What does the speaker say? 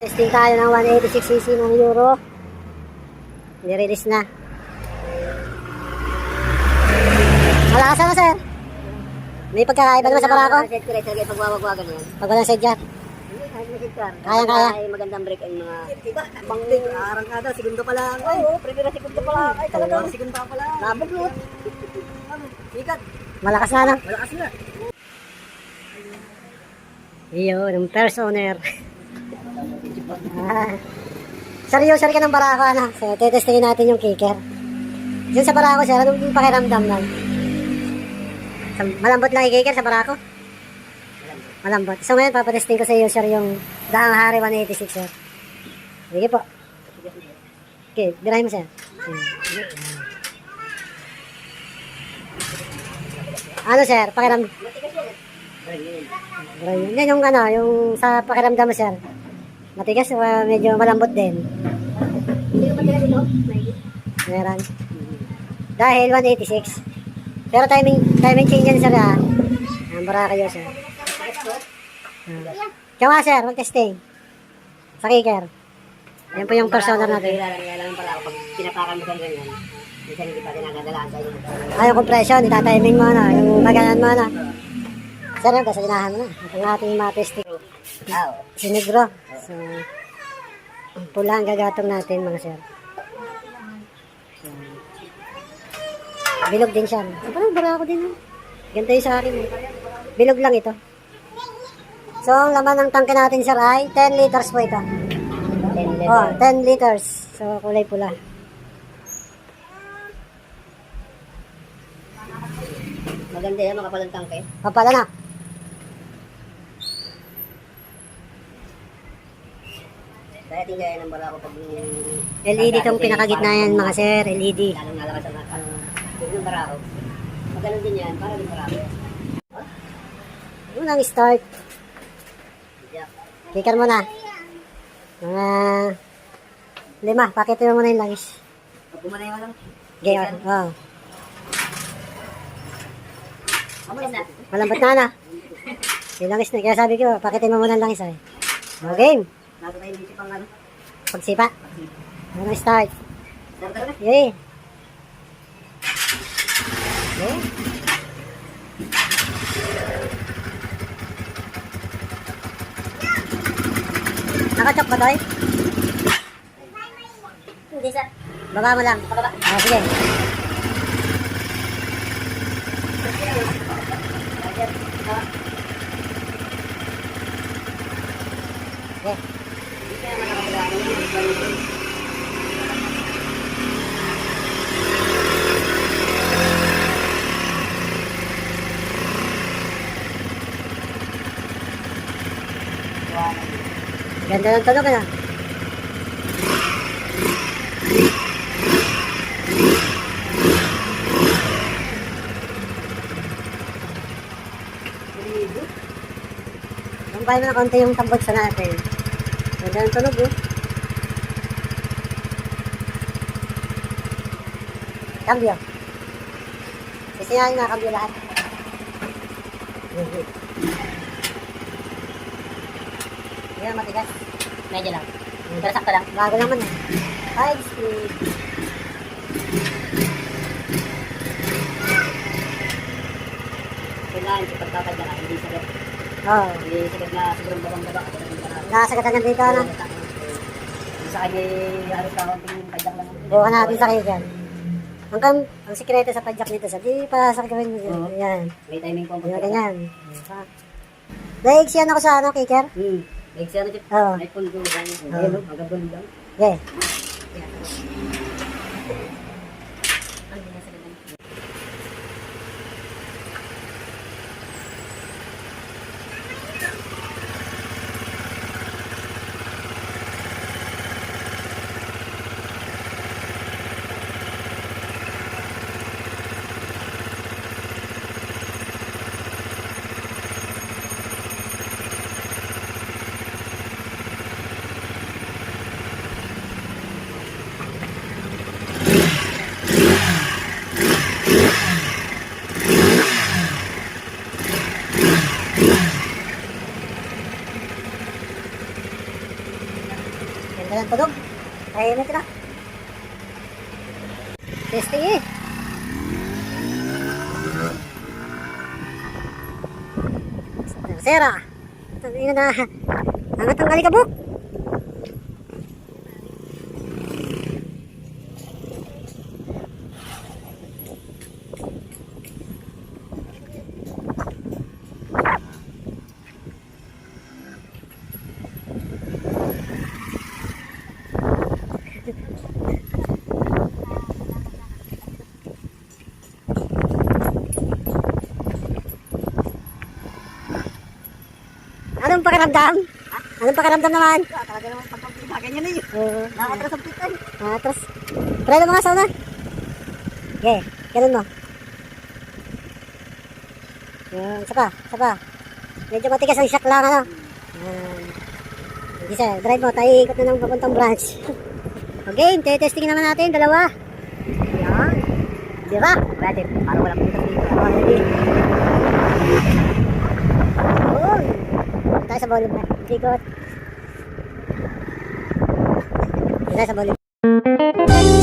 Testing tayo ng 186cc ng Euro. Nirelease na. Malakas na sir. May pagkakaiba naman sa barako. Set ko rin talaga pagwawagwagan yan. Pag walang sedya. Kaya, kaya. Ay, magandang break ang mga... Bangling, arang kada, segundo pa lang. Ay, oh, primera segundo pa lang. Ay, talaga, segundo pa lang. Nabuglot. Sikat, Malakas na no? malakas na. Iyon, yung first owner. ah. Seryoso ka ng barako, ano? So, tetestingin natin yung kicker. Yun sa barako, sir, anong pakiramdam lang? Sa- Malambot lang i-kicker sa barako? Malambot. So ngayon, papatesting ko sa iyo, sir, yung Daang Hari 186, sir. Sige po. Okay, birahin mo, sir. Sige. Ano, sir? Pakiram... Ayun. Yan yung ano, yung sa pakiramdam mo, sir. Matigas, uh, medyo malambot din. Meron. Dahil 186. Pero timing, timing change yan, sir, ha? Yun, sir. Ah. Kaya nga, sir, mag-testing. Sa kicker. Yan po yung persona natin. Kaya lang pala ako, pag pinapakan mo ganyan, minsan hindi pa dinagadalaan sa inyo. Ah, yung compression, itatiming mo na, yung maganan mo na. Sir, yung gasolinahan mo na. Ito ang ating matesting. Ah, oh. Sinigro. So, pula ang gagatong natin, mga sir. So, bilog din siya. Ah, parang barako din. oh. Ganito yung sa akin. eh. Bilog lang ito. So, ang laman ng tangke natin, sir, ay 10 liters po ito. 10 Oh, 10 liters. So, kulay pula. Maganda yan, makapalang tangke. Papala na. Kaya tingnan yan ang bala ko pag... LED itong pinakagitna yan, mga sir. LED. Lalong nalakas ang ang yung ng barako. Pag ganun din yan, para din barako. Unang start. Yeah. Kicker mo na. Mga lima. Pakitin mo muna yung langis. Pag pumanay mo lang. Gayon. Oh. Amo lang na. Malambot na na. Yung langis na. Kaya sabi ko, pakitin mo muna yung langis ay. No game. Nato tayo dito pang ano. Pagsipa. Start. Tara na. Yay. Okay. Nakachok ba tayo? Hindi sa... Baba mo lang. Pagkaba. Ah, sige. Ganda ng tunog na. Lampay mo na konti yung tambot sa natin. Ganda ng tunog oh. Cambio. Sisinyahin na cambio lahat. Yan, matigas. Medyo lang. Pero sakto lang. Bago naman eh. Five speed. Kailangan sa pagkakadya ka, hindi sagat. Oh. Hindi sagat na sobrang babang-baba. At ang barako. Nakasagatan ng dito na. Sa kanya, halos ka konting padyak lang. Bukan natin sa kikan. Ang, kam, ang sikreto sa padjak nito sa di pa sa gawin mo dyan. Oo. Yan. May timing po. Yan, ganyan. Dahil siya ako sa ano, kicker. Hmm. Like siya na Oo. May. Oo. Ayun, pundo lang. Okay. Kailan tunog? Ay, ano tira? Testing eh. Sera. Tangina na. Angat ang alikabok. Anong pakiramdam? Anong pakiramdam naman? Ah, talaga naman pagpapagpagan niya na yun. Oo. Nakatras ang pitan. Ah, tapos, try mo nga sauna. Okay, ganun mo. Yan, isa pa, isa pa. Medyo matigas ang shock lang, ano? Yan. Isa, drive mo, tayo ikot na ng papuntang branch. okay, testing naman natin, dalawa. Yan. Dira. Pwede, parang walang pitan dito. Oh, hindi. Oh. Tayo sa volume. Ikot. Tayo sa volume.